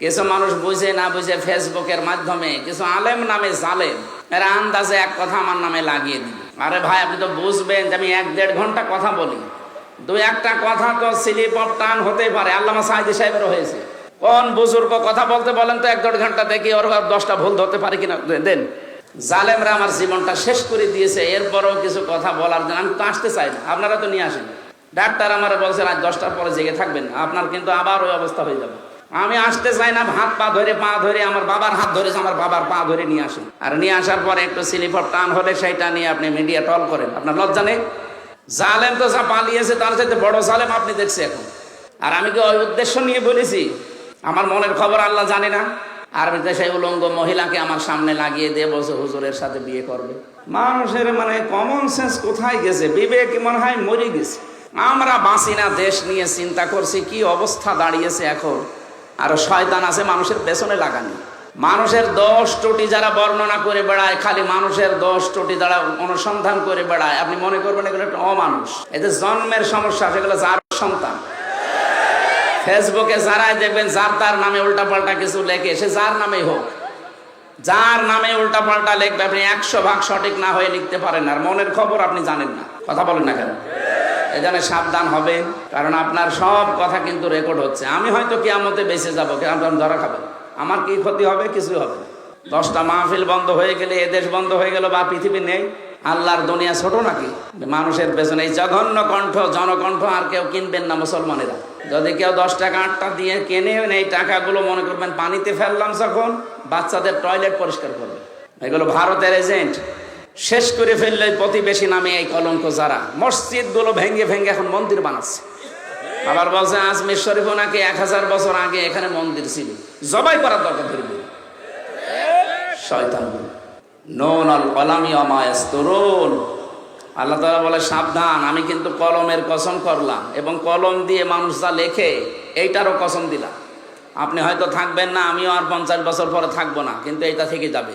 কিছু মানুষ বুঝে না বুঝে ফেসবুকের মাধ্যমে, কিছু আলেম নামে জালেম, এরা আন্দাজে এক কথা আমার নামে লাগিয়ে দিবে। আরে ভাই, আপনি তো বুঝবেন যে আমি এক দেড় ঘণ্টা কথা বলি। দুই একটা কথা তো স্লিপ অফ টান হতে পারে, আল্লামা সাহিদি সাহেবেরও হয়েছে। কোন বুজুর্গ কথা বলতে বলেন তো এক দেড় ঘণ্টা দেখি ওর দশটা ভুল ধরতে পারে কিনা দেন। জালেমরা আমার জীবনটা শেষ করে দিয়েছে, এরপরও কিছু কথা বলার জন্য আমি তো আসতে চাই না, আপনারা তো নিয়ে আসেন। ডাক্তার আমার বলছেন, আজ দশটার পরে জেগে থাকবেন, আপনার কিন্তু আবার ওই অবস্থা হয়ে যাবে। আমি আসতে চাই না, হাত পা ধরে পা ধরে, আমার বাবার হাত ধরে আমার বাবার পা ধরে নিয়ে আসেন। আর নিয়ে আসার পরে একটু স্লিপ অফ টান হলে সেইটা নিয়ে আপনি মিডিয়া টল করেন। আপনার লজ্জা নেই? জালেম তো যা পালিয়েছে, তার সাথে বড় জালেম আপনি দেখছি এখন। আর আমি কি ওই উদ্দেশ্য নিয়ে বলেছি? আমার মনের খবর আল্লাহ জানে না। আর সেই উলঙ্গ মহিলাকে আমার সামনে লাগিয়ে দিয়ে বলছে, হুজুরের সাথে বিয়ে করবে। মানুষের মানে কমন সেন্স কোথায় গেছে? বিবেক মনে হয় মরে গেছে। আমরা বাঁচি না, দেশ নিয়ে চিন্তা করছি, কি অবস্থা দাঁড়িয়েছে এখন? আর শয়তান আছে মানুষের পেছনে লাগানি। মানুষের দশ টোটি যারা বর্ণনা করে বেড়ায়, খালি মানুষের দশ টোটি যারা অনুসন্ধান করে বেড়ায়, আপনি মনে করবেন এগুলো একটা অমানুষ। এতে জন্মের সমস্যা সেগুলো যার সন্তান। ফেসবুকে যারাই দেখবেন, যার তার নামে উল্টাপাল্টা কিছু লেখে, সে যার নামেই হোক। যার নামে উল্টাপাল্টা লেখবে, আপনি একশো ভাগ সঠিক না হয়ে লিখতে পারেন, আর মনের খবর আপনি জানেন না। কথা বলেন না কেন? এখানে সাবধান হবেন কারণ আপনার সব কথা কিন্তু রেকর্ড হচ্ছে। আমি হয়তো কেয়ামতে বেঁচে যাব কেমন ধরা খাবেন আমার কি ক্ষতি হবে? কিছু হবে না। দশটা মাহফিল বন্ধ হয়ে গেলে এদেশ বন্ধ হয়ে গেল বা পৃথিবী নেই, আল্লাহর দুনিয়া ছোট নাকি? মানুষের পেছনে এই জঘন্য কণ্ঠ, জনকণ্ঠ আর কেউ কিনবেন না মুসলমানেরা। যদি কেউ দশ টাকা আটটা দিয়ে কেনে এই টাকাগুলো মনে করবেন পানিতে ফেললাম যখন, বাচ্চাদের টয়লেট পরিষ্কার করবে। এগুলো ভারতের এজেন্ট শেষ করে ফেললে প্রতিবেশী নামে এই কলঙ্ক যারা। মসজিদগুলো ভেঙে ভেঙে এখন মন্দির বানাচ্ছে। আবার বলছে আজমির শরীফ নাকি এক হাজার বছর আগে এখানে মন্দির ছিল। জবাই করার দরকার ধরবে শয়তান নন আল কলামি অমায়স্তরুন আল্লাহ তালা বলে, সাবধান, আমি কিন্তু কলমের কসম করলাম এবং কলম দিয়ে মানুষ যা লেখে, এইটারও কসম দিলাম। আপনি হয়তো থাকবেন না, আমিও আর পঞ্চাশ বছর পরে থাকব না, কিন্তু এইটা থেকে যাবে।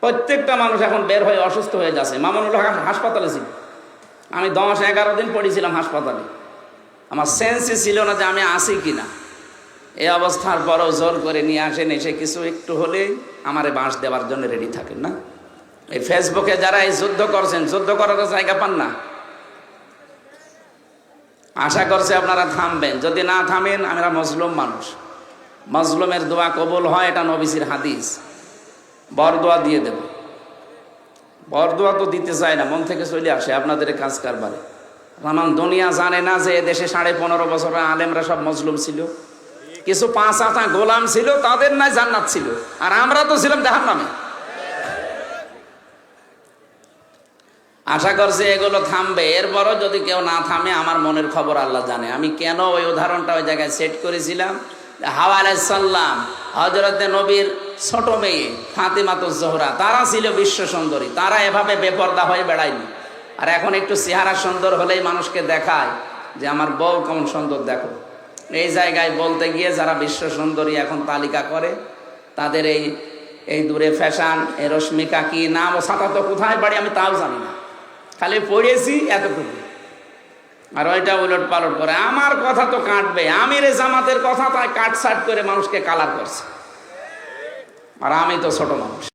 প্রত্যেকটা মানুষ এখন বের হয়ে অসুস্থ হয়ে যাচ্ছে। মামুনুল হক হাসপাতালে ছিল। আমি দশ এগারো দিন পড়েছিলাম হাসপাতালে। আমার সেন্সই ছিল না যে আমি আসি কি না এই অবস্থার পরও জোর করে নিয়ে আসেন। এসে কিছু একটু হলে আমারে বাঁশ দেওয়ার জন্য রেডি থাকেন না? এই ফেসবুকে যারা এই যুদ্ধ করছেন, যুদ্ধ করার জায়গা পান না। আশা করছে আপনারা থামবেন। যদি না থামেন, আমরা মজলুম মানুষ। মজলুমের দোয়া কবুল হয়, এটা নবিসির হাদিস। বরদোয়া দিয়ে দেব। বরদোয়া তো দিতে চায় না, মন থেকে চলে আসে আপনাদের কাজ কারবারে। আমার দুনিয়া জানে না যে দেশে সাড়ে পনেরো বছর আলেমরা সব মজলুম ছিল। কিছু পাঁচ আটা গোলাম ছিল, তাদের নাই জান্নাত ছিল। আর আমরা তো ছিলাম দেখার নামে আশা করছে এগুলো থামবে। এরপরও যদি কেউ না থামে, আমার মনের খবর আল্লাহ জানে। আমি কেন ওই উদাহরণটা ওই জায়গায় সেট করেছিলাম? হাওয়া আলাইসাল্লাম হজরতে নবীর ছোট মেয়ে ফাতেমাত জোহরা। তারা ছিল বিশ্ব সুন্দরী। তারা এভাবে বেপর্দা হয়ে বেড়ায়নি। আর এখন একটু চেহারা সুন্দর হলেই মানুষকে দেখায় যে আমার বউ কেমন সুন্দর, দেখো। এই জায়গায় বলতে গিয়ে যারা বিশ্ব সুন্দরী এখন তালিকা করে, তাদের এই এই দূরে ফ্যাশন, এই রশ্মিকা কি নাম ও সাঁতা তো কোথায় বাড়ি আমি তাও জানি না। খালি পড়েছি এতটুকু। আর ওইটা উলট পালট করে। আমার কথা তো কাটবে। আমির জামাতের কথা তাই কাটসাট করে মানুষকে কালার করছে। আর আমি তো ছোট মানুষ।